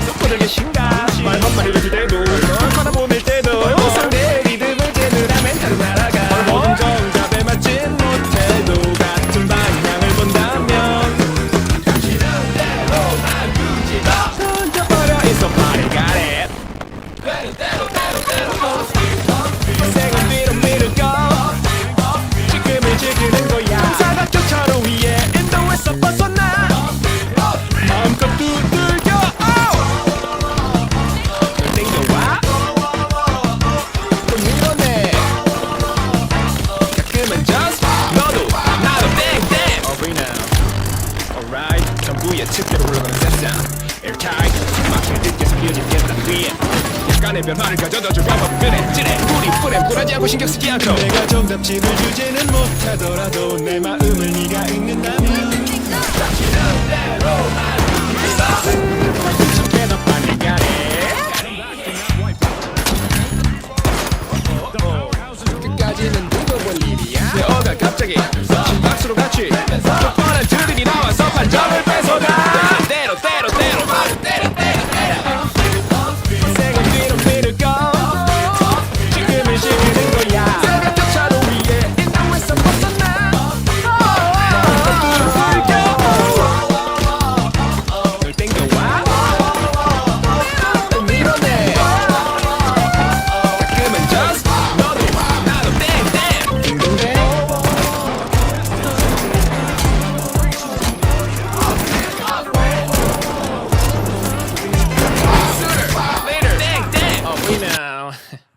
듣고 계신가? 말만 말해도 기대 후 예측대로 흘러가는 세상. Airtight 막힌 듯해서 이어진 계단 위에. 약간의 변화를 가져다 줘 까먹으면 찔해. 우리 뿌렘 꿀하지않고 신경 쓰지 않고. 내가 정답집을 주제는 못하더라도 내 마음을 네가 읽는다면. 당신은 대로 볼 일이야. 갑자기 박수로 같이. 뻔한 들들이 나와서 반점을 now